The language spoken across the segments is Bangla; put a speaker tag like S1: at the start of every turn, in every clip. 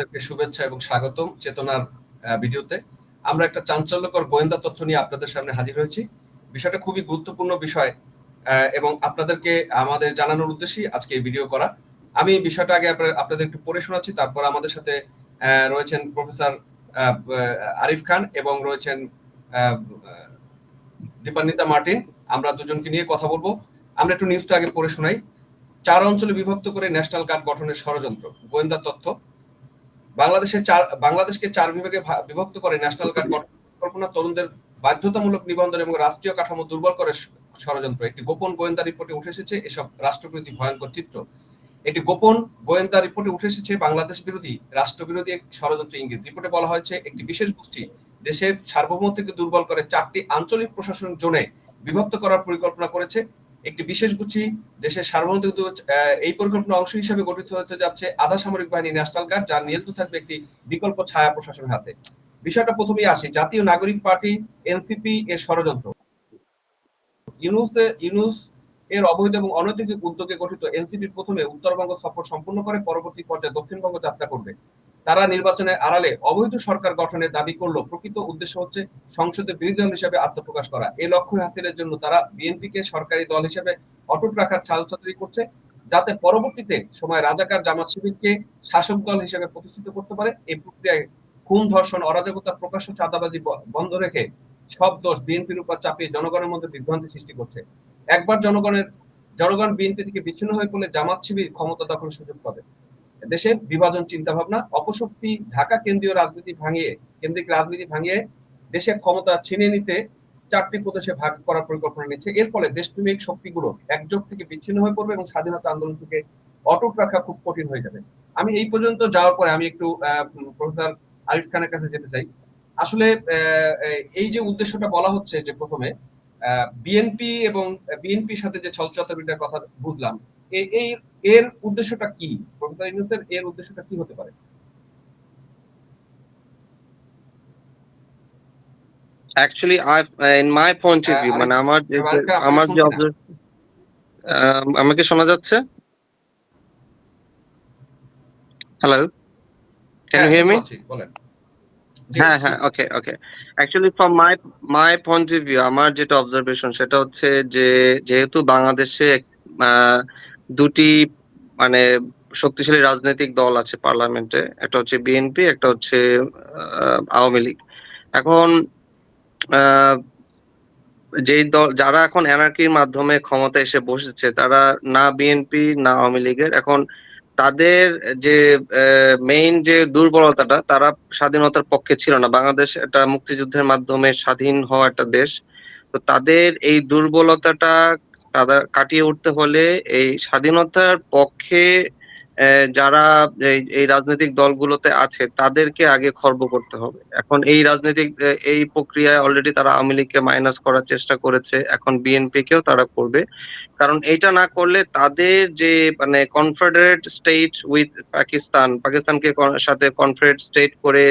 S1: আপনাদেরকে শুভেচ্ছা এবং স্বাগতম চেতনার ভিডিওতে। আমরা একটা চাঞ্চল্যকর গোয়েন্দা তথ্য নিয়ে আপনাদের সামনে হাজির হয়েছি। বিষয়টা খুবই গুরুত্বপূর্ণ বিষয় এবং আপনাদেরকে আমাদের জানানোর উদ্দেশ্যেই আজকে এই ভিডিও করা। আমি বিষয়টা আগে আপনাদের একটু পড়ে শোনাচ্ছি, তারপর আমাদের সাথে রয়েছেন প্রফেসর আরিফ খান এবং রয়েছেন দীপান্বিতা মার্টিন। আমরা দুজনকে নিয়ে কথা বলব। আমরা একটু নিউজটা আগে পড়ে শোনাই। চার অঞ্চলে বিভক্ত করে ন্যাশনাল গার্ড গঠনের ষড়যন্ত্র, গোয়েন্দা তথ্য। বাংলাদেশের চার, বাংলাদেশকে চার বিভাগে বিভক্ত করে ন্যাশনাল গার্ড পরিকল্পনা তরুণদের বাধ্যতামূলক নিবন্ধন এবং রাষ্ট্রীয় কাঠামো দুর্বল করে ষড়যন্ত্র। একটি গোপন গোয়েন্দা রিপোর্টে উঠে এসেছে এসব রাষ্ট্রবিরোধী ভয়ঙ্কর চিত্র। একটি গোপন গোয়েন্দা রিপোর্টে উঠে এসেছে বাংলাদেশ বিরোধী, রাষ্ট্রবিরোধী এক ষড়যন্ত্র ইঙ্গিত। রিপোর্টে বলা হয়েছে, একটি বিশেষ গোষ্ঠী দেশের সার্বভৌমত্বকে দুর্বল করে চারটি আঞ্চলিক প্রশাসন জোনে বিভক্ত করার পরিকল্পনা করেছে। একটি বিশেষ গোষ্ঠী দেশের সার্বভৌমত্ব এই পরিকল্পনার অংশ হিসেবে গঠিত হতে যাচ্ছে আধা সামরিক বাহিনী ন্যাশনাল গার্ড, যার নিয়ন্ত্রণ থাকবে একটি বিকল্প ছায়া প্রশাসনের হাতে। বিষয়টা প্রথমেই আসি, জাতীয় নাগরিক পার্টি, এনসিপি এর ষড়যন্ত্র। ইউনুস ইউনুস এর অবৈধ এবং অনৈতিক উদ্যোগে গঠিত এনসিপি প্রথমে উত্তরবঙ্গ সফর সম্পূর্ণ করে, পরবর্তী পর্যায়ে দক্ষিণবঙ্গ যাত্রা করবে। তারা নির্বাচনের আড়ালে অবৈধ সরকার গঠনের দাবি করল প্রকৃত উদ্দেশ্য হচ্ছে সংসদে বিরোধী দল হিসেবে আত্মপ্রকাশ করা। এই লক্ষ্য হাসিলের জন্য তারা বিএনপিকে সরকারি দল হিসেবে অটুট রাখার চালচাতুরি করছে, যাতে পরবর্তীতে সময় রাজাকার জামাত শিবিরকে শাসক দল হিসেবে প্রতিষ্ঠিত করতে পারে। এই প্রক্রিয়ায় খুন, ধর্ষণ, অরাজকতা, প্রকাশ্য চাঁদাবাজি বন্ধ রেখে সব দোষ বিএনপির উপর চাপিয়ে জনগণের মধ্যে বিভ্রান্তি সৃষ্টি করছে। একবার জনগণের, জনগণ বিএনপি থেকে বিচ্ছিন্ন হয়ে পড়লে জামাত শিবির ক্ষমতা দখলের সুযোগ পাবে। দেশের বিভাজন চিন্তা ভাবনা অপশক্তি ঢাকা কেন্দ্রীয় রাজনীতি ভাঙিয়ে, কেন্দ্রিক রাজনীতি ভাঙিয়ে দেশের ক্ষমতা ছিনিয়ে নিতে চারটি প্রদেশে ভাগ করার পরিকল্পনা নিচ্ছে। এর ফলে দেশপ্রেমিক শক্তিগুলো একযোগ থেকে বিচ্ছিন্ন হয়ে পড়বে এবং স্বাধীনতা আন্দোলন থেকে অটুট রাখা খুব কঠিন হয়ে যাবে। আমি এই পর্যন্ত যাওয়ার পরে আমি একটু প্রফেসর আরিফ খানের কাছে যেতে চাই। আসলে এই যে উদ্দেশ্যটা বলা হচ্ছে যে প্রথমে বিএনপি এবং বিএনপির সাথে যে ছলচাতুরিটার কথা বুঝলাম এই এর উদ্দেশ্যটা কি? প্রফেসর ইউনুসের এর উদ্দেশ্যটা কি হতে পারে?
S2: In my point of
S1: ah,
S2: view,
S1: আরেক-
S2: মানে আমার আমার যে আমাকে শোনা যাচ্ছে? হ্যালো ক্যান ইউ
S1: হ্যাঁ,
S2: হিয়ার মি হ্যাঁ হ্যাঁ okay okay actually from my my point of view আমার যেটা অবজারভেশন সেটা হচ্ছে যে যেহেতু বাংলাদেশে আহ, দুটি মানে শক্তিশালী রাজনৈতিক দল আছে পার্লামেন্টে, একটা হচ্ছে বিএনপি একটা হচ্ছে আওয়ামী লীগ। এখন যেই দল, যারা এখন অ্যানার্কির মাধ্যমে ক্ষমতা এসে বসেছে, তারা না বিএনপি না আওয়ামী লীগের। এখন তাদের যে মেইন যে দুর্বলতাটা, তারা স্বাধীনতার পক্ষে ছিল না। বাংলাদেশ একটা মুক্তিযুদ্ধের মাধ্যমে স্বাধীন হওয়া একটা দেশ। তো তাদের এই দুর্বলতাটা কাটিয়ে উঠতে হলে এই স্বাধীনতার পক্ষে যারা এই রাজনৈতিক দলগুলোতে আছে, তাদেরকে আগে খর্ব করতে হবে। এখন এই রাজনৈতিক এই প্রক্রিয়ায় অলরেডি তারা আওয়ামী লীগকে মাইনাস করার চেষ্টা করেছে, এখন বিএনপি কেও তারা করবে। কারণ এটা না করলে তাদের যে মানে কনফেডারেট স্টেট উইথ পাকিস্তান পাকিস্তানকে সাথে কনফেডারেট স্টেট করে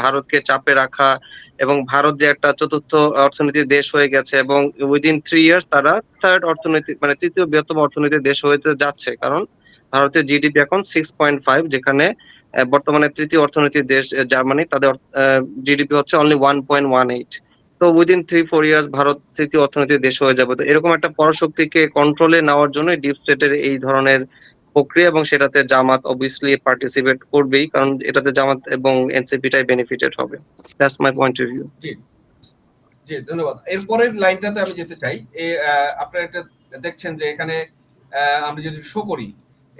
S2: ভারতকে চাপে রাখা এবং ভারত যে একটা চতুর্থ অর্থনীতির দেশ হয়ে গেছে এবং উইদিন থ্রি ইয়ার্স তারা থার্ড অর্থনৈতিক মানে তৃতীয় বৃহত্তম অর্থনীতির দেশ হয়ে যাচ্ছে। কারণ ভারতের জিডিপি এখন সিক্স পয়েন্ট ফাইভ যেখানে বর্তমানে তৃতীয় অর্থনীতির দেশ জার্মানি, তাদের জিডিপি হচ্ছে only one point one eight তো within three four years Bharat তৃতীয় অর্থনীতির দেশ হয়ে যাবে। তো এরকম একটা পরশক্তিকে কন্ট্রোলে নেওয়ার জন্য ডিপ স্টেটের এই ধরনের প্রক্রিয়া এবং সেটাতে জামাত অবভিয়াসলি পার্টিসিপেট করবেই, কারণ এটাতে জামাত এবং এনসিপিটাই বেনিফিটেড হবে। That's my point of view
S1: ji. ধন্যবাদ। এরপরের লাইনটাতে আমি যেতে চাই। আপনারা এটা দেখছেন যে এখানে আমরা যদি শো করি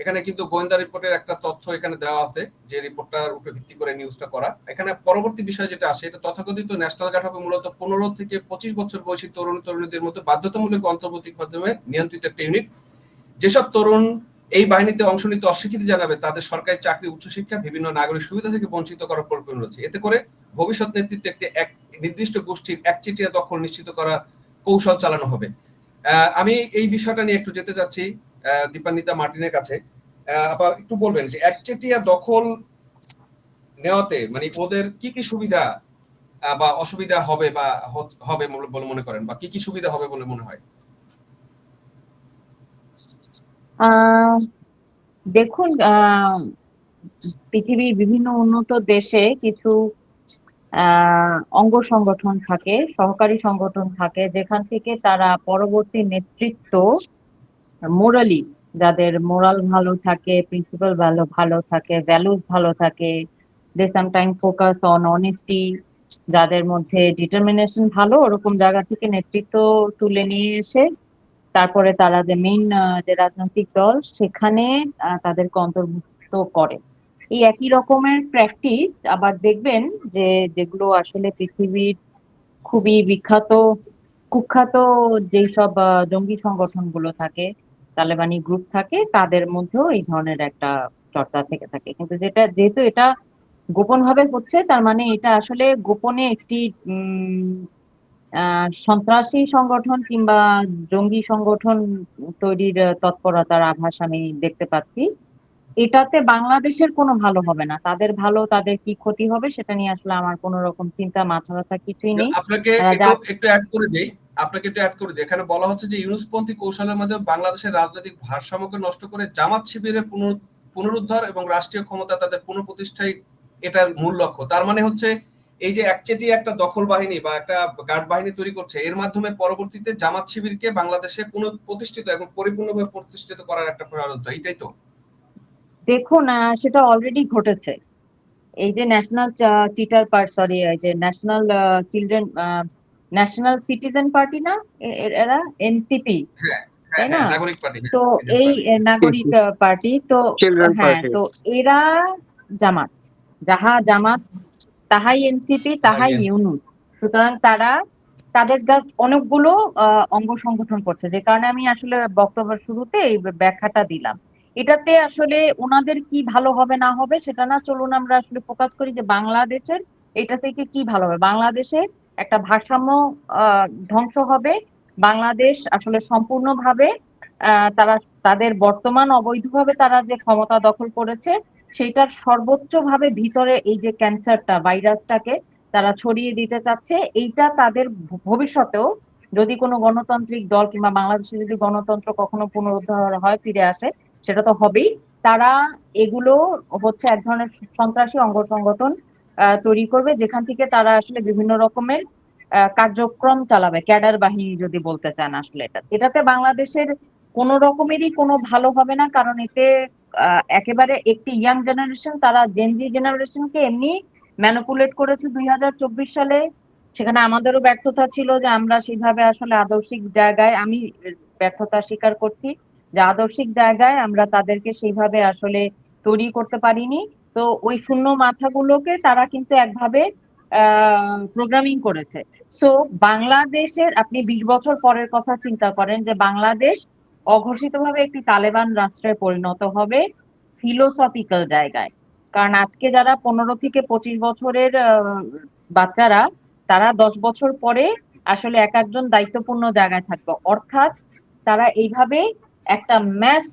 S1: এখানে কিন্তু গোয়েন্দা রিপোর্টের একটা তথ্য এখানে দেওয়া আছে, যে রিপোর্টটার উপর ভিত্তি করে নিউজটা করা। এখানে পরবর্তী বিষয় যেটা আসে, এটা তথাকথিত ন্যাশনাল গার্ড হবে মূলত পনেরো থেকে পঁচিশ বছর বয়সী তরুণ তরুণীদের মধ্যে বাধ্যতামূলক অন্তর্বর্তীর মাধ্যমে নিয়ন্ত্রিত একটা ইউনিট যেসব তরুণ এই বাহিনীতে অংশ নিতে অস্বীকৃতি জানাবে, তাদের সরকারি চাকরি, উচ্চশিক্ষা, বিভিন্ন নাগরিক সুবিধা থেকে বঞ্চিত করার পরিকল্পনা রয়েছে। এতে করে ভবিষ্যৎ নেতৃত্বে একটি এক নির্দিষ্ট গোষ্ঠীর একচেটিয়া দখল নিশ্চিত করা কৌশল চালানো হবে। আমি এই বিষয়টা নিয়ে একটু যেতে চাচ্ছি। দীপান্বিতা মার্টিনের কাছে। আবার একটু বলবেন যে একচেটিয়া দখল নেওয়াতে মানে ওদের কি কি সুবিধা বা অসুবিধা হবে বা হবে বলে- মনে করেন, বা কি কি সুবিধা হবে বলে মনে হয়?
S3: দেখুন পৃথিবীর বিভিন্ন উন্নত দেশে কিছু অঙ্গ সংগঠন থাকে, সহকারী সংগঠন থাকে, যেখান থেকে তারা পরবর্তী নেতৃত্ব মোরালি যাদের মোরাল ভালো থাকে প্রিন্সিপাল ভালো ভালো থাকে ভ্যালুস ভালো থাকে they sometime focus on honesty যাদের মধ্যে ডিটারমিনেশন ভালো, ওরকম জায়গা থেকে নেতৃত্ব তুলে নিয়ে এসে, তারপরে তারা যে মেইন যে রাজনৈতিক দল, সেখানে তাদেরকে অন্তর্ভুক্ত করে। এই একই রকমের প্র্যাকটিস আবার দেখবেন যে যেগুলো আসলে পৃথিবীর খুবই বিখ্যাত, কুখ্যাত যেই সব জঙ্গি সংগঠনগুলো থাকে তালেবানি গ্রুপ থাকে, তাদের মধ্যেও এই ধরনের একটা চর্চা থেকে থাকে। কিন্তু যেটা, যেহেতু এটা গোপন ভাবে হচ্ছে, তার মানে এটা আসলে গোপনে একটি সন্ত্রাসী সংগঠন কিংবা জঙ্গি সংগঠন তৈরির তৎপরতার আভাস আমি দেখতে পাচ্ছি। এটাতে বাংলাদেশের কোনো ভালো হবে না। তাদের ভালো তাদের কি ক্ষতি হবে সেটা নিয়ে আসলে আমার কোনো রকম চিন্তা মাথা ব্যথা কিছুই নেই।
S1: আপনাকে একটু অ্যাড করে দেই। আপনাকে একটু অ্যাড করে দিই। এখানে বলা হচ্ছে যে ইউনুসপন্থী কৌশলের মাধ্যমে বাংলাদেশের রাজনৈতিক ভারসাম্যকে নষ্ট করে জামাত শিবিরের পুনরুদ্ধার এবং রাষ্ট্রীয় ক্ষমতা তাদের পুনঃপ্রতিষ্ঠাই এটার মূল লক্ষ্য। তার মানে হচ্ছে এই যে একচেটি একটা দখল বাহিনী বা একটা গার্ড বাহিনী তৈরি করছে এর মাধ্যমে পরবর্তীতে জামাত শিবিরকে বাংলাদেশে পুনঃপ্রতিষ্ঠিত এবং পরিপূর্ণভাবে প্রতিষ্ঠিত করার একটা প্রয়াস এইটাই তো।
S3: দেখুন সেটা অলরেডি ঘটেছে। এই যে ন্যাশনাল চিটার পার্ট সরি এই যে national children national citizen party না এরা? এনসিপি
S1: হ্যাঁ
S3: তাই
S1: হ্যাঁ,
S3: না? তো এই নাগরিক পার্টি তো হ্যাঁ তো এরা জামাত। যাহা জামাত তাহাই এনসিপি তাহাই ইউনুস। সুতরাং তারা তাদের জাস্ট অনেকগুলো আহ, অঙ্গ সংগঠন করছে। যে কারণে আমি আসলে বক্তব্য শুরুতে এই ব্যাখ্যাটা দিলাম। এটাতে আসলে ওনাদের কি ভালো হবে, না হবে, সেটা না চলুন আমরা আসলে ফোকাস করি যে বাংলাদেশের এটা থেকে কি ভালো হবে। বাংলাদেশে একটা ভারসাম্য ধ্বংস হবে। বাংলাদেশ আসলে সম্পূর্ণভাবে তারা তাদের বর্তমান অবৈধভাবে তারা যে ক্ষমতা দখল করেছে, সেইটার সর্বোচ্চ ভাবে ভিতরে এই যে ক্যান্সারটা, ভাইরাসটাকে তারা ছড়িয়ে দিতে চাচ্ছে, এইটা তাদের ভবিষ্যতেও যদি কোনো গণতান্ত্রিক দল কিংবা বাংলাদেশে যদি গণতন্ত্র কখনো পুনরুদ্ধার হয়, ফিরে আসে সেটা তো হবেই। তারা এগুলো হচ্ছে এক ধরনের সন্ত্রাসী অঙ্গ সংগঠন তৈরি করবে, যেখান থেকে তারা আসলে বিভিন্ন রকমের কার্যক্রম চালাবে, ক্যাডার বাহিনী যদি বলতে চান আসলে এটা। এটাতে বাংলাদেশের কোনো রকমেরই কোনো ভালো হবে না, কারণ এতে একেবারে একটি ইয়াং জেনারেশন তারা জেনজি জেনারেশনকে এমনি ম্যানুপুলেট করেছে দুই হাজার চব্বিশ সালে। সেখানে আমাদেরও ব্যর্থতা ছিল যে আমরা সেভাবে আসলে আদর্শিক জায়গায় আমি ব্যর্থতা স্বীকার করছি। যে আদর্শিক জায়গায় আমরা তাদেরকে সেইভাবে আসলে তৈরি করতে পারিনি। তো ওই শূন্য মাথাগুলোকে তারা কিন্তু একভাবে প্রোগ্রামিং করেছে। সো বাংলাদেশের, আপনি বিশ বছর পরের কথা চিন্তা করেন যে বাংলাদেশ অঘোষিতভাবে একটি তালেবান রাষ্ট্রে পরিণত হবে ফিলোসফিক্যাল জায়গায়। কারণ আজকে যারা পনেরো থেকে পঁচিশ বছরের বাচ্চারা, তারা দশ বছর পরে আসলে এক একজন দায়িত্বপূর্ণ জায়গায় থাকবে। অর্থাৎ তারা এইভাবে একটা ম্যাস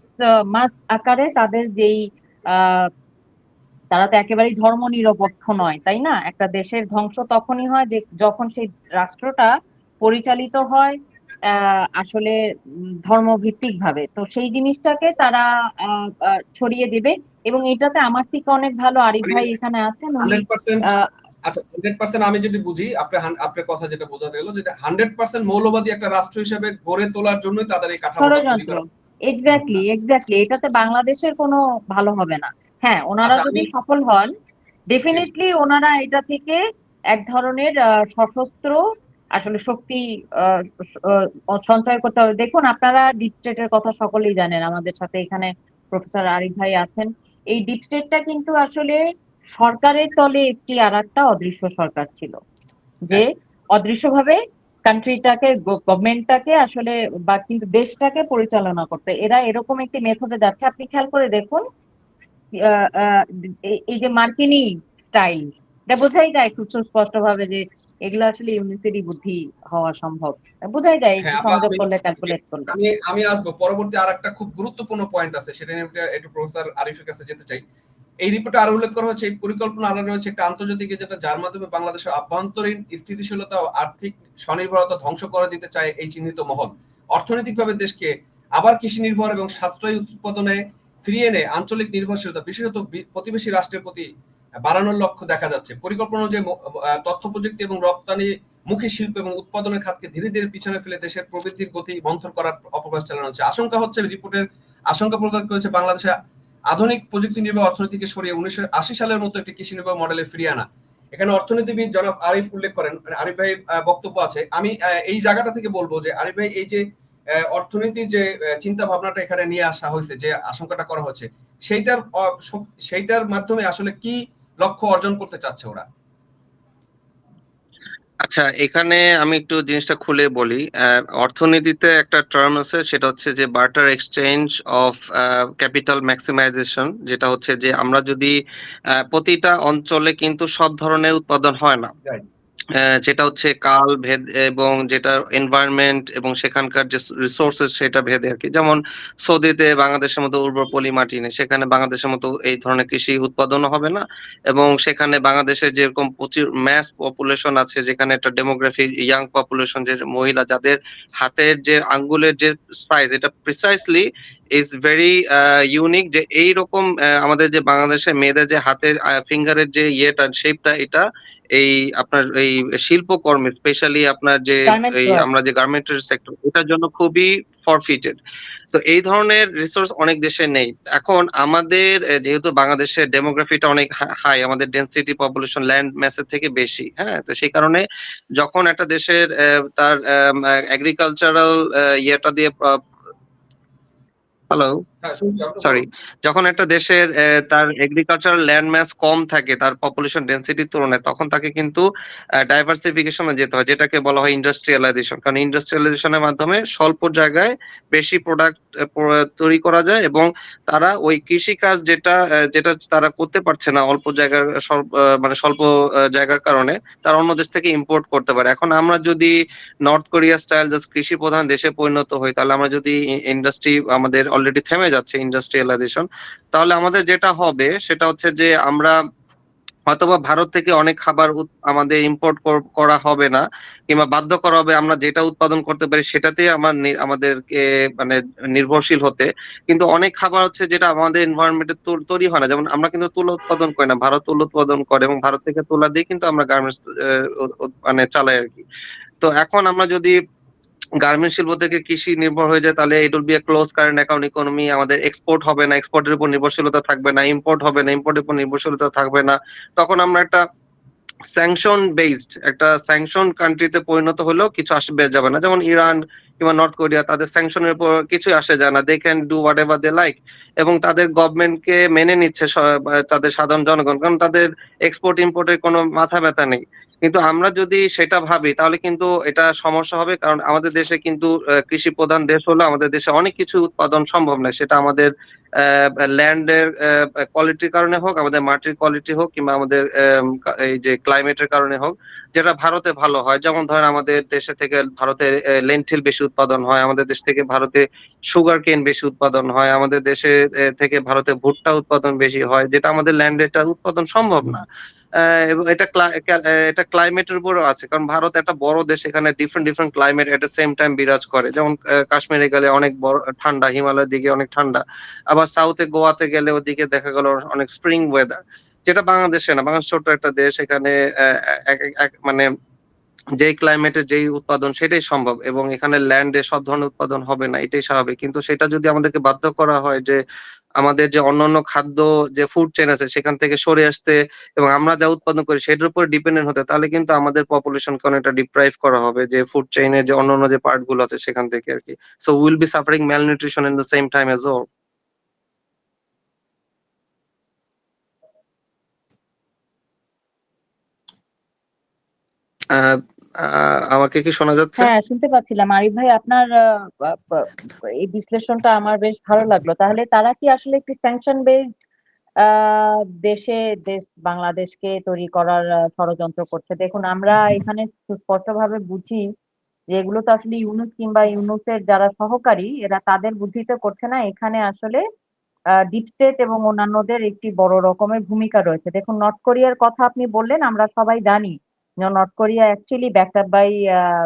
S3: মাস আকারে তাদের যেই তারা তো একেবারেই ধর্ম নিরপেক্ষ নয় তাই না? একটা দেশের ধ্বংস তখনই হয় যে যখন সেই রাষ্ট্রটা পরিচালিত হয় আসলে ধর্মভিত্তিক ভাবে তো সেই জিনিসটাকে তারা ছড়িয়ে দেবে এবং এটাতে আমার থেকে অনেক ভালো আরিফ ভাই এখানে আছেন উনি
S1: আচ্ছা হান্ড্রেড পার্সেন্ট আমি যদি বুঝি আপনার হান- আপনার কথা যেটা বোঝাতে গেল যেটা হান্ড্রেড পার্সেন্ট মৌলবাদী একটা রাষ্ট্র হিসেবে গড়ে তোলার জন্যই তাদের এই কাঠামো
S3: এক্স্যাক্টলি এক্স্যাক্টলি এটাতে বাংলাদেশের কোনো ভালো হবে না। হ্যাঁ ওনারা
S1: আচ্ছা,
S3: যদি সফল হন ডেফিনেটলি ওনারা এটা থেকে এক ধরনের সশস্ত্র আসলে শক্তি সঞ্চয় করতে হবে। দেখুন আপনারা ডিপ স্টেটের কথা সকলেই জানেন আমাদের সাথে এখানে প্রফেসর আরিফ ভাই আছেন। এই ডিপ স্টেটটা কিন্তু আসলে সরকারের তলে একটি আর একটা অদৃশ্য সরকার ছিল। যে অদৃশ্যভাবে কান্ট্রিটাকে গভর্নমেন্টটাকে আসলে বা কিন্তু দেশটাকে পরিচালনা করতে। এরা এরকম একটি মেথডে যাচ্ছে। আপনি খেয়াল করে দেখুন এই- যে মার্কিনি স্টাইল এটা বোঝাই যায় খুব সুস্পষ্ট ভাবে যে এগুলো আসলে ইউনিসেরই বুদ্ধি হওয়া সম্ভব। বোঝাই যায়
S1: হ্যাঁ,
S3: সংযোগ করলে ক্যালকুলেট করলে।
S1: আমি আমি আসব পরবর্তী আর একটা খুব গুরুত্বপূর্ণ পয়েন্ট আছে সেটা নিয়ে একটু প্রফেসর আরিফের কাছে যেতে চাই। এই রিপোর্টে আরও উল্লেখ করা হয়েছে এই পরিকল্পনা আরও রয়েছে একটা আন্তর্জাতিক যেটা যার মাধ্যমে বাংলাদেশের আভ্যন্তরীণ স্থিতিশীলতা ও আর্থিক স্বনির্ভরতা ধ্বংস করে দিতে চায় এই চিহ্নিত মহল। অর্থনৈতিকভাবে দেশকে আবার কৃষি নির্ভর এবং সাশ্রয়ী উৎপাদনে ফিরিয়ে এনে আঞ্চলিক নির্ভরশীলতা বিশেষত প্রতিবেশী রাষ্ট্রের প্রতি বাড়ানোর লক্ষ্য দেখা যাচ্ছে। পরিকল্পনা যে আহ, তথ্য প্রযুক্তি এবং রপ্তানি মুখী শিল্প এবং উৎপাদনের খাতকে ধীরে ধীরে পিছনে ফেলে দেশের প্রবৃদ্ধির গতি মন্থর করার অপপ্রয়াস চালানো হচ্ছে। আশঙ্কা হচ্ছে রিপোর্টের আশঙ্কা প্রকাশ করেছে বাংলাদেশে আধুনিক প্রযুক্তি নির্ভর অর্থনীতিকে সরিয়ে উনিশশো আশি সালের মতো একটি কৃষি নির্ভর মডেলে ফিরিয়ে আনা। এখানে অর্থনীতিবিদ জনাব আরিফ উল্লেখ করেন মানে আরিফ ভাই বক্তব্য আছে। আমি এই জায়গাটা থেকে বলব যে আরিফ ভাই, এই যে অর্থনীতির যে চিন্তা ভাবনাটা এখানে নিয়ে আসা হয়েছে, যে আশঙ্কাটা করা হচ্ছে, সেইটার সেইটার মাধ্যমে আসলে কি লক্ষ্য অর্জন করতে চাচ্ছে ওরা?
S2: আচ্ছা এখানে আমি একটু জিনিসটা খুলে বলি অর্থনীতিতে একটা টার্ম আছে, সেটা হচ্ছে যে barter exchange of capital maximization যেটা হচ্ছে যে আমরা যদি প্রতিটা অঞ্চলে কিন্তু সব ধরনের উৎপাদন হয় না. যেটা হচ্ছে কাল ভেদ এবং যেটা এনভায়রনমেন্ট এবং সেখানকার যে রিসোর্সেস সেটা ভেদে আর কি যেমন সৌদিতে বাংলাদেশের মতো উর্বর পলি মাটি নেই, সেখানে বাংলাদেশের মতো এই ধরনের কৃষি উৎপাদনও হবে না এবং সেখানে বাংলাদেশে যেরকম প্রচুর ম্যাস পপুলেশন আছে, যেখানে একটা ডেমোগ্রাফি ইয়াং পপুলেশন যে মহিলা, যাদের হাতের যে আঙ্গুলের যে সাইজ এটা প্রিসাইসলি ইজ ভেরি ইউনিক যে এইরকম আহ, আমাদের যে বাংলাদেশে মেয়েদের যে হাতের ফিঙ্গারের যে ইয়েটা শেপটা এটা এই আপনার এই শিল্পকর্মে স্পেশালি আপনার যে এই আমরা যে গার্মেন্টের সেক্টর এটার জন্য খুবই ফরফিটেড তো এই ধরনের রিসোর্স অনেক দেশে নেই। এখন আমাদের যেহেতু বাংলাদেশের ডেমোগ্রাফিটা অনেক হাই আমাদের ডেন্সিটি পপুলেশন ল্যান্ড ম্যাসের থেকে বেশি হ্যাঁ? তো সেই কারণে যখন একটা দেশের তার এগ্রিকালচারাল ইয়েটা দিয়ে হ্যালো
S1: হ্যাঁ, শুনছি, আপনি
S2: সরি যখন একটা দেশের তার এগ্রিকালচারাল ল্যান্ড ম্যাস কম থাকে তার পপুলেশন ডেন্সিটির তুলনায় তখন তাকে কিন্তু ডাইভার্সিফিকেশনে যেতে হয় যেটাকে বলা হয় ইন্ডাস্ট্রিয়ালাইজেশন কারণ ইন্ডাস্ট্রিয়ালাইজেশনের মাধ্যমে স্বল্প জায়গায় বেশি প্রোডাক্ট তৈরি করা যায় এবং তারা ওই কৃষিকাজ যেটা যেটা তারা করতে পারছে না অল্প জায়গার মানে স্বল্প জায়গার কারণে তারা অন্য দেশ থেকে ইম্পোর্ট করতে পারে। এখন আমরা যদি নর্থ কোরিয়া স্টাইল জাস্ট কৃষি প্রধান দেশে পরিণত হই তাহলে আমরা যদি ইন্ডাস্ট্রি আমাদের অলরেডি থেমে যাচ্ছে ইন্ডাস্ট্রিয়ালাইজেশন তাহলে আমাদের যেটা হবে সেটা হচ্ছে যে আমরা অথবা ভারত থেকে অনেক খাবার আমাদের ইম্পোর্ট করা হবে না, কিংবা বাধ্য করা হবে আমরা যেটা উৎপাদন করতে পারি সেটাতে আমার আমাদেরকে মানে নির্ভরশীল হতে। কিন্তু অনেক খাবার হচ্ছে যেটা আমাদের এনভায়রনমেন্টে তৈরি হয় না। যেমন আমরা কিন্তু তুলা উৎপাদন করি না, ভারত তুলা উৎপাদন করে এবং ভারত থেকে তুলা দিয়ে কিন্তু আমরা গার্মেন্টস মানে চালাই আর কি। তো এখন আমরা যদি গার্মেন্ট শিল্প থেকে কৃষি নির্ভর হয়ে যায়, তাহলে it will be a close current account economy আমাদের এক্সপোর্ট হবে না এক্সপোর্টের উপর নির্ভরশীলতা থাকবে না ইম্পোর্ট হবে না ইম্পোর্টের উপর নির্ভরশীলতা থাকবে না। তখন আমরা একটা স্যাংশন বেসড একটা স্যাংশন কান্ট্রিতে পরিণত হলেও কিছু আসবে যাবে না। যেমন ইরান কিংবা নর্থ কোরিয়া তাদের স্যাংশনের উপর কিছুই আসে যায় না। They can do what ever they like এবং তাদের গভর্নমেন্টকে মেনে নিচ্ছে তাদের সাধারণ জনগণ, কারণ তাদের এক্সপোর্ট ইম্পোর্টের কোনো মাথা ব্যথা নেই। কিন্তু আমরা যদি সেটা ভাবি তাহলে কিন্তু এটা সমস্যা হবে। কারণ আমাদের দেশে কিন্তু কৃষি প্রধান দেশ হলো আমাদের দেশে অনেক কিছু উৎপাদন সম্ভব নয়। সেটা আমাদের ল্যান্ডের কোয়ালিটির কারণে হোক আমাদের মাটির কোয়ালিটি হোক কিংবা আমাদের আম, এই যে ক্লাইমেটের কারণে হোক যেটা ভারতে ভালো হয়। যেমন ধরেন আমাদের দেশে থেকে ভারতে লেন্টিল বেশি উৎপাদন হয় আমাদের দেশ থেকে ভারতে সুগার কেন বেশি উৎপাদন হয় আমাদের দেশে থেকে ভারতে ভুট্টা উৎপাদন বেশি হয় যেটা আমাদের ল্যান্ডে এটা উৎপাদন সম্ভব না। এবং এটা এটা ক্লাইমেটের উপরও আছে, কারণ ভারত একটা বড় দেশ, এখানে different different climate at same time বিরাজ করে। যেমন কাশ্মীরে গেলে অনেক বড়, ঠান্ডা, হিমালয়ের দিকে অনেক ঠান্ডা, আবার সাউথে গোয়াতে গেলে ওদিকে দেখা গেল অনেক স্প্রিং ওয়েদার যেটা বাংলাদেশে না, বাংলাদেশ ছোট্ট একটা দেশ, এখানে মানে যেই ক্লাইমেটে যেই উৎপাদন, সেটাই সম্ভব, এবং এখানে ল্যান্ডে সব ধরনের উৎপাদন হবে না, এটাই স্বাভাবিক। কিন্তু সেটা যদি আমাদেরকে বাধ্য করা হয় যে আমাদের যে অন্যান্য খাদ্য যে ফুড চেন আছে সেখান থেকে সরে আসতে এবং আমরা যা উৎপাদন করি সেটার উপর ডিপেন্ডেন্ট হতে তাহলে কিন্তু আমাদের পপুলেশন পপুলেশনকে অনেকটা ডিপ্রাইভ করা হবে যে ফুড চেইনের যে অন্যান্য যে পার্টগুলো আছে সেখান থেকে আর কি। So will be suffering malnutrition in the same time as ah, ah, আমাকে কি শোনা যাচ্ছে?
S3: হ্যাঁ শুনতে পাচ্ছিলাম। আরিফ ভাই আপনার এই বিশ্লেষণটা আমার বেশ ভালো লাগল। তাহলে তারা কি আসলে একটি স্যাংশন বেসড দেশে দেশ বাংলাদেশকে তৈরি করার ষড়যন্ত্র করছে? দেখুন আমরা এখানে স্পষ্টভাবে বুঝি যে এগুলো তো আসলে ইউনুস কিংবা ইউনুসের যারা সহকারী এরা তাদের বুদ্ধিতে করছে না। এখানে আসলে ডিপ স্টেট এবং অন্যান্যদের একটি বড় রকমের ভূমিকা রয়েছে। দেখুন নর্থ কোরিয়ার কথা আপনি বললেন আমরা সবাই জানি। North Korea actually backed up by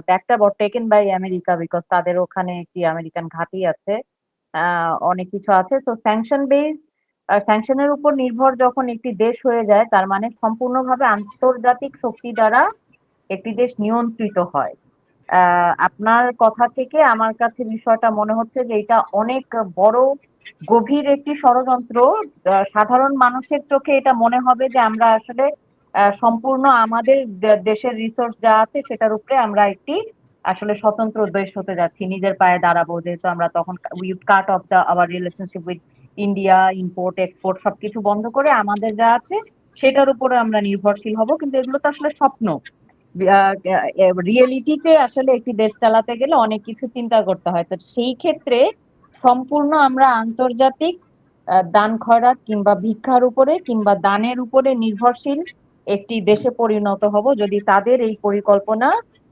S3: backed up or taken by America because তাদের ওখানে একটি আমেরিকান ঘাঁটি আছে। অনেক কিছু আছে। তো স্যাংশন বেস স্যাংশনের উপর নির্ভর যখন একটি দেশ হয়ে যায়, তার মানে সম্পূর্ণভাবে আন্তর্জাতিক শক্তি দ্বারা একটি দেশ নিয়ন্ত্রিত হয়। আপনার কথা থেকে আমার কাছে বিষয়টা মনে হচ্ছে যে এটা অনেক বড়, গভীর একটি ষড়যন্ত্র। সাধারণ মানুষের চোখে এটা মনে হবে যে আমরা আসলে সম্পূর্ণ আমাদের দেশের রিসোর্স যা আছে সেটার উপরে আমরা একটি আসলে স্বতন্ত্র দেশ হতে যাচ্ছি। নিজের পায়ে দাঁড়াবো, যেহেতু আমরা তখন we cut off the our relationship with India import export সবকিছু বন্ধ করে আমাদের যা আছে সেটার উপরে আমরা নির্ভরশীল হব। কিন্তু এগুলো তো আসলে স্বপ্ন। রিয়েলিটিতে আসলে একটি দেশ চালাতে গেলে অনেক কিছু চিন্তা করতে হয়। তো সেই ক্ষেত্রে সম্পূর্ণ আমরা আন্তর্জাতিক দান খয়রাত কিংবা ভিক্ষার উপরে কিংবা দানের উপরে নির্ভরশীল একটি দেশে পরিণত হব যদি তাদের এই পরিকল্পনা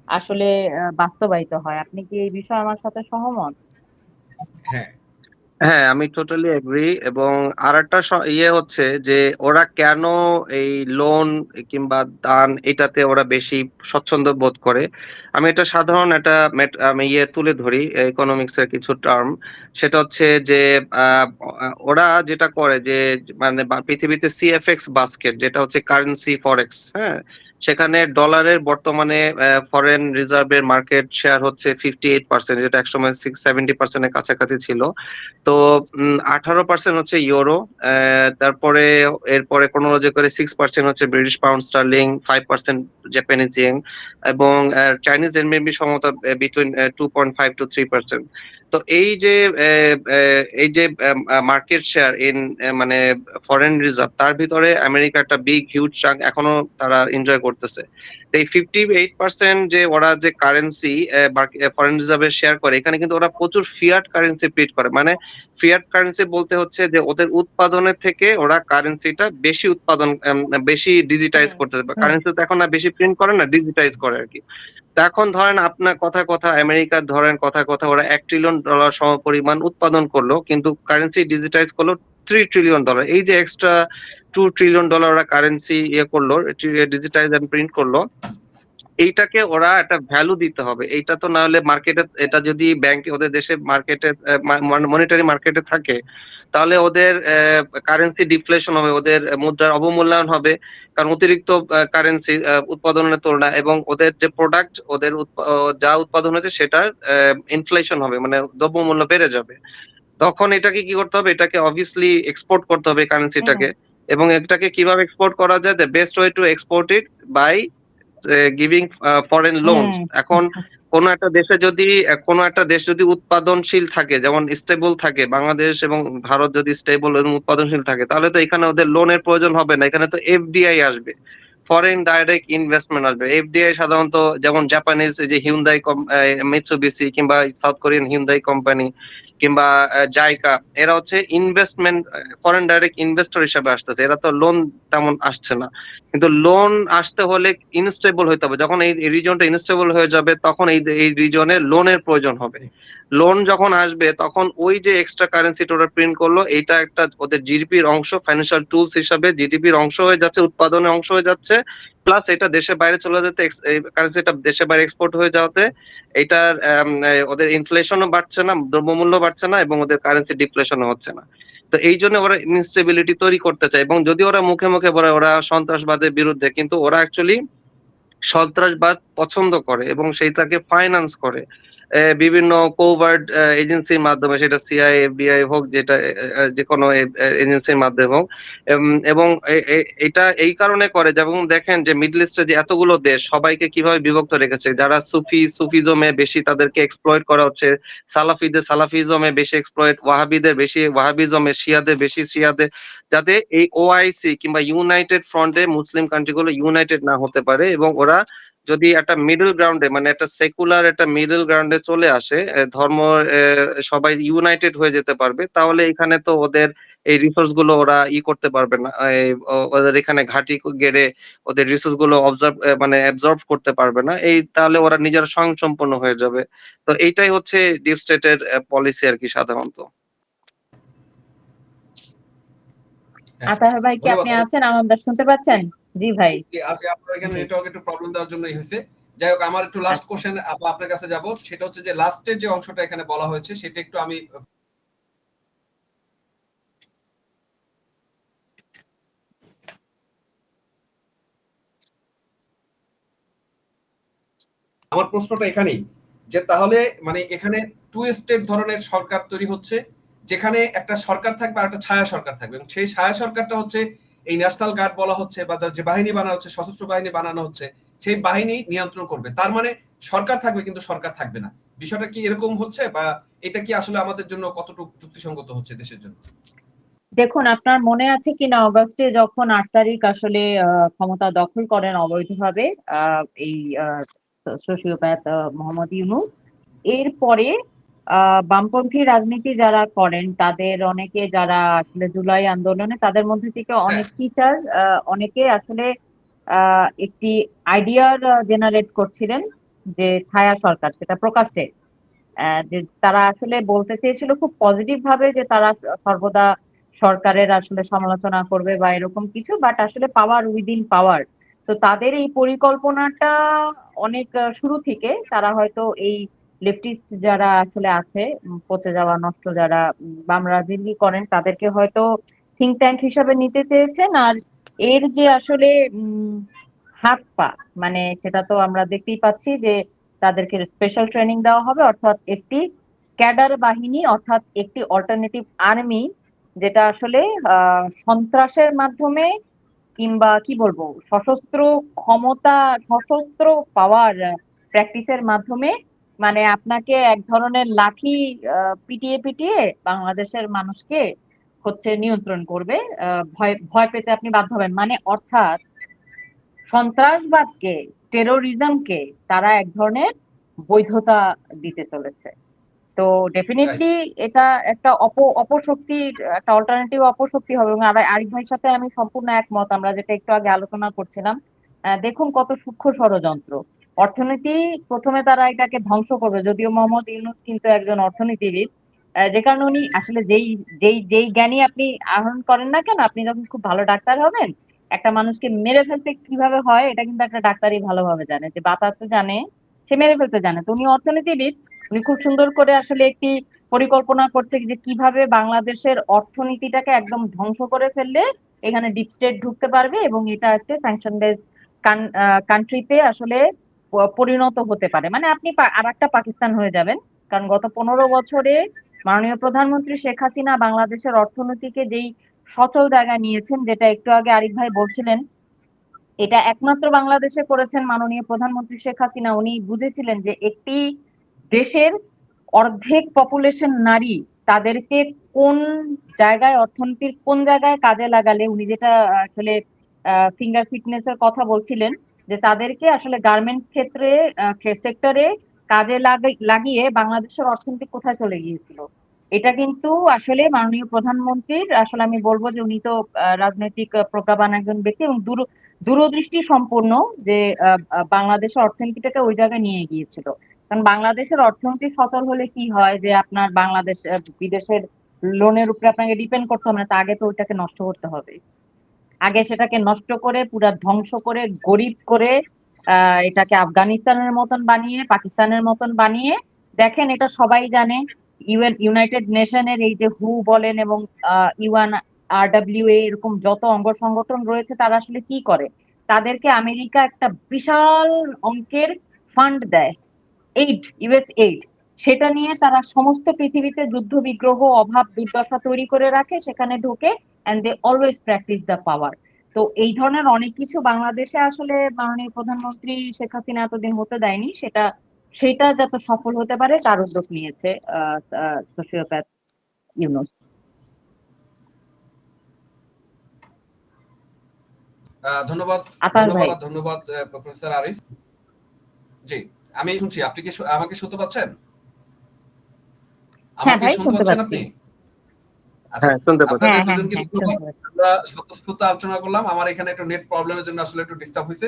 S3: আসলে বাস্তবায়িত হয়। আপনি কি এই বিষয়ে আমার সাথে সহমত?
S1: হ্যাঁ
S2: হ্যাঁ আমি টোটালি এগ্রি এবং আরেকটা স- ইয়ে হচ্ছে যে ওরা কেন এই লোন কিংবা দান এটাতে ওরা বেশি স্বচ্ছন্দ বোধ করে? আমি এটা সাধারণ একটা আমি ইয়ে তুলে ধরি ইকোনমিক্স এর কিছু টার্ম সেটা হচ্ছে যে ওরা যেটা করে যে মানে বা- পৃথিবীতে সিএফএক্স বাস্কেট যেটা হচ্ছে কারেন্সি ফরেক্স হ্যাঁ? সেখানে ডলারের বর্তমানে ফরেন রিজার্ভের মার্কেট শেয়ার হচ্ছে ফিফটি এইট পার্সেন্ট যেটা একসময় সিক্স সেভেন্টি পার্সেন্টের কাছাকাছি ছিল। তো আঠারো পার্সেন্ট হচ্ছে ইউরো তারপরে, এরপরে ক্রোনোলজি করে সিক্স পার্সেন্ট হচ্ছে British pound sterling five percent Japanese yen এবং চাইনিজ এনবিএমবি সম্ভবত between two point five two three percent তো এই যে এই যে মার্কেট শেয়ার ইন মানে ফরেন রিজার্ভ তার ভিতরে আমেরিকা একটা বিগ হিউজ চাঙ্ক এখনও তারা এনজয় করতেছে। এই ফিফটি এইট পার্সেন্ট যে ওরা যে কারেন্সি ফরেন রিজার্ভে শেয়ার করে এখানে কিন্তু ওরা প্রচুর ফিয়াট কারেন্সি প্রিন্ট করে। মানে ফিয়াট কারেন্সি বলতে হচ্ছে যে ওদের উৎপাদনের থেকে ওরা কারেন্সিটা বেশি উৎপাদন বেশি ডিজিটাইজ করতে
S3: হুম।
S2: কারেন্সি তো এখন আর বেশি প্রিন্ট করে না ডিজিটাইজ করে আর কি। এখন ধরেন আপনার কথা কথা আমেরিকার ধরেন কথা কথা ওরা এক ট্রিলিয়ন ডলার সম পরিমাণ উৎপাদন করল কিন্তু কারেন্সি ডিজিটাইজ করল থ্রি ট্রিলিয়ন ডলার এই যে এক্সট্রা টু ট্রিলিয়ন ডলার ওরা কারেন্সি ইয়ে করল ডিজিটাইজ এন্ড প্রিন্ট করল। এইটাকে ওরা একটা ভ্যালু দিতে হবে। এইটা তো না হলে মার্কেটে এটা যদি ব্যাংক ওদের দেশে মার্কেটে মনিটারি মার্কেটে থাকে, তাহলে ওদের কারেন্সি ডিফ্লেশন হবে, ওদের মুদ্রার অবমূল্যায়ন হবে, কারণ অতিরিক্ত কারেন্সি উৎপাদনের তুলনা এবং ওদের যে প্রোডাক্ট ওদের যা উৎপাদন হচ্ছে সেটার ইনফ্লেশন হবে মানে দ্রব্যমূল্য বেড়ে যাবে। তখন এটাকে কি করতে হবে? এটাকে অবভিয়াসলি এক্সপোর্ট করতে হবে কারেন্সিটাকে এবং এটাকে কীভাবে এক্সপোর্ট করা যায়? The best way to export it by giving foreign loans এখন কোন একটা দেশে যদি কোন একটা দেশ যদি উৎপাদনশীল থাকে যেমন স্টেবল থাকে বাংলাদেশ এবং ভারত যদি স্টেবল এবং উৎপাদনশীল থাকে তাহলে তো এখানে ওদের লোনের প্রয়োজন হবে না। এখানে তো এফডিআই আসবে। ফরেন ডাইরেক্ট ইনভেস্টমেন্ট আসবে। এফডিআই সাধারণত যেমন জাপানিজ যে হিউন্দাই মিৎসুবিসি কিংবা সাউথ কোরিয়ান হিউন্দাই কোম্পানি কিংবা জায়গা এরা হচ্ছে ইনভেস্টমেন্ট ফরেন ডাইরেক্ট ইনভেস্টর হিসাবে আসতেছে। এরা তো লোন তেমন আসছে না। কিন্তু লোন আসতে হলে ইনস্টেবল হইতে হবে। যখন এই রিজনটা ইনস্টেবল হয়ে যাবে, তখন এই এই রিজনে লোনের প্রয়োজন হবে। লোন যখন আসবে, তখন ওই যে এক্সট্রা কারেন্সিটা ওরা প্রিন্ট করল এটা একটা ওদের জিডিপির অংশ ফাইন্যান্সিয়াল টুলস হিসাবে জিডিপির অংশ হয়ে যাচ্ছে উৎপাদনের অংশ হয়ে যাচ্ছে। প্লাস এটা দেশের বাইরে চলে যেতে কারেন্সিটা দেশের বাইরে এক্সপোর্ট হয়ে যাওয়াতে এটার ওদের ইনফ্লেশনও বাড়ছে না, দ্রব্যমূল্য বাড়ছে না এবং ওদের কারেন্সি ডিফ্লেশনও হচ্ছে না। তো এই জন্য ওরা ইনস্টেবিলিটি তৈরি করতে চায় এবং যদি ওরা মুখে মুখে বলে ওরা সন্ত্রাসবাদের বিরুদ্ধে, কিন্তু ওরা অ্যাকচুয়ালি সন্ত্রাসবাদ পছন্দ করে এবং সেইটাকে ফাইন্যান্স করে। বিভিন্ন কোভার্ড এজেন্সির মাধ্যমে, সেটা সিআই এফবিআই হোক, যেটা যে কোনো এজেন্সির মাধ্যমে হোক এবং এটা এই কারণে করে যেমন দেখেন যে মিডল ইস্টে যে এতগুলো দেশ, সবাইকে কীভাবে বিভক্ত রেখেছে, যারা সুফি, সুফিজমে বেশি তাদেরকে এক্সপ্লয়েট করা হচ্ছে, সালাফিদের, সালাফিজমে বেশি এক্সপ্লয়েট ওয়াহাবিদের বেশি, ওয়াহাবিজমে শিয়াদের বেশি শিয়াদের যাতে এই ওআইসি কিংবা ইউনাইটেড ফ্রন্টে মুসলিম কান্ট্রিগুলো ইউনাইটেড না হতে পারে, এবং ওরা যদি একটা মিডল গ্রাউন্ডে মানে একটা সেকুলার একটা মিডল গ্রাউন্ডে চলে আসে ধর্ম সবাই ইউনাইটেড হয়ে যেতে পারবে, তাহলে এখানে তো ওদের এই রিসোর্সগুলো ওরা ই করতে পারবে না ওদের এখানে ঘাঁটি গেড়ে ওদের রিসোর্সগুলো অবজার্ভ মানে অ্যাবজর্ভ করতে পারবে না, এই তাহলে ওরা নিজেরা স্বয়ংসম্পন্ন হয়ে যাবে। তো এইটাই হচ্ছে ডিপ স্টেটের পলিসি আর কি সাধারণত। হ্যাঁ।
S3: আতাহার ভাই কি আপনি আছেন? আমার শুনতে পাচ্ছেন? জি ভাই।
S1: আজকে আচ্ছা, আপনার এখানে নেটওয়ার্ক একটু প্রবলেম দেওয়ার জন্যই হয়েছে। যাই হোক আমার একটু লাস্ট
S3: আচ্ছা।
S1: কোশ্চেন আপনার কাছে যাব। সেটা হচ্ছে যে লাস্টের যে অংশটা এখানে বলা হয়েছে সেটা একটু আমি আমার প্রশ্নটা এখানেই যে তাহলে মানে এখানে টু স্টেট ধরনের সরকার তৈরি হচ্ছে। যেখানে একটা সরকার থাকবে আর একটা ছায়া সরকার থাকবে। এবং সেই ছায়া সরকারটা হচ্ছে এই ন্যাশনাল গার্ড বলা হচ্ছে বা যে বাহিনী বানানো হচ্ছে, সশস্ত্র বাহিনী বানানো হচ্ছে, সেই বাহিনী নিয়ন্ত্রণ করবে। তার মানে সরকার থাকবে কিন্তু সরকার থাকবে না। বিষয়টা কি এরকম হচ্ছে বা এটা কি আসলে আমাদের জন্য কতটুকু যুক্তিসঙ্গত হচ্ছে দেশের জন্য?
S3: দেখুন, আপনার মনে আছে কিনা অগস্টে যখন আট তারিখ আসলে ক্ষমতা দখল করেন অবৈধভাবে এই সোশিওপ্যাথ মোহাম্মদ ইউনুস, এরপরে বামপন্থী রাজনীতি যারা করেন, তাদের অনেকে যারা আসলে জুলাই আন্দোলনে, তাদের মধ্যে থেকে অনেক টিচার অনেকে আসলে একটি আইডিয়ার জেনারেট করছিলেন যে ছায়া সরকার, সেটা প্রকাশ্যে যে তারা আসলে বলতে চেয়েছিল খুব পজিটিভ ভাবে যে তারা সর্বদা সরকারের আসলে সমালোচনা করবে বা এরকম কিছু বাট আসলে পাওয়ার উইদিন পাওয়ার তো তাদের এই পরিকল্পনাটা অনেক শুরু থেকে তারা হয়তো এই লেফটিস্ট যারা আসলে আছে পচে যাওয়া নষ্ট যারা উম, বাম রাজনীতি করেন তাদেরকে হয়তো থিঙ্ক ট্যাঙ্ক হিসাবে নিতে চেয়েছেন। আর এর যে আসলে হাত পা মানে সেটা তো আমরা দেখতেই পাচ্ছি যে তাদেরকে স্পেশাল ট্রেনিং দেওয়া হবে অর্থাৎ একটি ক্যাডার বাহিনী অর্থাৎ একটি অল্টারনেটিভ আর্মি যেটা আসলে সন্ত্রাসের মাধ্যমে কিংবা কি বলব সশস্ত্র ক্ষমতা সশস্ত্র পাওয়ার প্র্যাকটিসের মাধ্যমে মানে আপনাকে এক ধরনের লাঠি পিটিয়ে পিটিয়ে বাংলাদেশের মানুষকে হচ্ছে নিয়ন্ত্রণ করবে। ভয় ভয় পেতে আপনি বাধ্য হবেন। মানে অর্থাৎ সন্ত্রাসবাদকে টেরোরিজমকে তারা এক ধরনের বৈধতা দিতে চলেছে। তো ডেফিনেটলি এটা একটা অপ অপশক্তির একটা অল্টারনেটিভ অপশক্তি হবে এবং আর আরিফ ভাইয়ের সাথে আমি সম্পূর্ণ একমত। আমরা যেটা একটু আগে আলোচনা করছিলাম আহ, দেখুন কত সূক্ষ্ম ষড়যন্ত্র। অর্থনীতি প্রথমে তারা এটাকে ধ্বংস করবে। যদিও মোহাম্মদ ইউনুস কিন্তু একজন অর্থনীতিবিদ। যে কারণে উনি আসলে যেই যেই যেই জ্ঞানী আপনি আহরণ করেন না কেন, আপনি যখন খুব ভালো ডাক্তার হবেন, একটা মানুষকে মেরে ফেলতে কীভাবে হয়, এটা কিন্তু একটা ডাক্তারই ভালোভাবে জানে। যে বাতাস তো জানে, সে মেরে ফেলতে জানে। তো উনি অর্থনীতিবিদ, উনি খুব সুন্দর করে আসলে একটি পরিকল্পনা করছে যে কীভাবে বাংলাদেশের অর্থনীতিটাকে একদম ধ্বংস করে ফেললে এখানে ডিপ স্টেট ঢুকতে পারবে এবং এটা একটা স্যাংশন বেস কান্ট্রিতে আসলে পরিণত হতে পারে। মানে আপনি আর একটা পাকিস্তান হয়ে যাবেন। কারণ গত পনেরো বছরে মাননীয় প্রধানমন্ত্রী শেখ হাসিনা বাংলাদেশের অর্থনীতিকে যেই সচল জায়গায় নিয়েছেন, যেটা একটু আগে আরিফ ভাই বলছিলেন, এটা একমাত্র বাংলাদেশে করেছেন মাননীয় প্রধানমন্ত্রী শেখ হাসিনা। উনি বুঝেছিলেন যে একটি দেশের অর্ধেক পপুলেশন নারী, তাদেরকে কোন জায়গায়, অর্থনীতির কোন জায়গায় কাজে লাগালে, উনি যেটা আসলে ফিঙ্গার ফিটনেস এর কথা বলছিলেন যে তাদেরকে আসলে গার্মেন্টস ক্ষেত্রে সেক্টরে কাজে লাগা- লাগিয়ে বাংলাদেশের অর্থনীতি কোথায় চলে গিয়েছিল। এটা কিন্তু আসলে মাননীয় প্রধানমন্ত্রীর, আসলে আমি বলব যে উনি তো রাজনৈতিক প্রজ্ঞাবান একজন ব্যক্তি এবং দূর, দূরদৃষ্টি সম্পূর্ণ যে বাংলাদেশের অর্থনীতিটাকে ওই জায়গায় নিয়ে গিয়েছিল। কারণ বাংলাদেশের অর্থনীতি সচল হলে কি হয় যে আপনার বাংলাদেশ বিদেশের লোনের উপরে আপনাকে ডিপেন্ড করতে হবে না, তা আগে তো ওইটাকে নষ্ট করতে হবে। আগে সেটাকে নষ্ট করে, পুরা ধ্বংস করে, গরিব করে এটাকে আফগানিস্তানের মতন বানিয়ে, পাকিস্তানের মতন বানিয়ে, দেখেন এটা সবাই জানে, ইউএন, ইউনাইটেড নেশনের এই যে হু বলেন এবং ইউএন আর ডাব্লিউ এরকম যত অঙ্গ সংগঠন রয়েছে, তারা আসলে কি করে? তাদেরকে আমেরিকা একটা বিশাল অঙ্কের ফান্ড দেয় এইড ইউএস এইড সেটা নিয়ে তারা সমস্ত পৃথিবীতে যুদ্ধ বিগ্রহ অভাব দুর্দশা তৈরি করে রাখে সেখানে ঢুকে and they always practice the power তো এই ধরনের অনেক কিছু বাংলাদেশে আসলে মাননীয় প্রধানমন্ত্রী শেখ হাসিনা এতদিন হতে দেয়নি সেটা সেটা যাতে সফল হতে পারে তার উদ্যোগ নিয়েছে সোশিওপ্যাথ ইউনুস
S1: ধন্যবাদ ধন্যবাদ ধন্যবাদ প্রফেসর আরিফ। জি আমি শুনছি আপনি কি আমাকে শুনতে পাচ্ছেন?
S3: হ্যাঁ
S1: আমাকে
S3: ভাই,
S1: শুনতে
S3: শুনতে
S1: পাচ্ছেন
S3: পাচ্ছি।
S1: আপনি? আচ্ছা
S2: হ্যাঁ শুনতে পাচ্ছি।
S3: হ্যাঁ হ্যাঁ
S1: আলোচনা করলাম। আমার এখানে একটু নেট প্রবলেমের জন্য আসলে একটু ডিস্টার্ব হয়েছে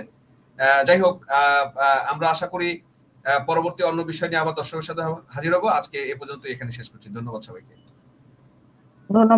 S1: আহ, যাই হোক আহ, আহ, আমরা আশা করি আহ, পরবর্তী অন্য বিষয় নিয়ে আবার দর্শকের সাথে হাজির হব। আজকে এ পর্যন্ত এখানে শেষ করছি। ধন্যবাদ সবাইকে।
S3: ধন্যবাদ।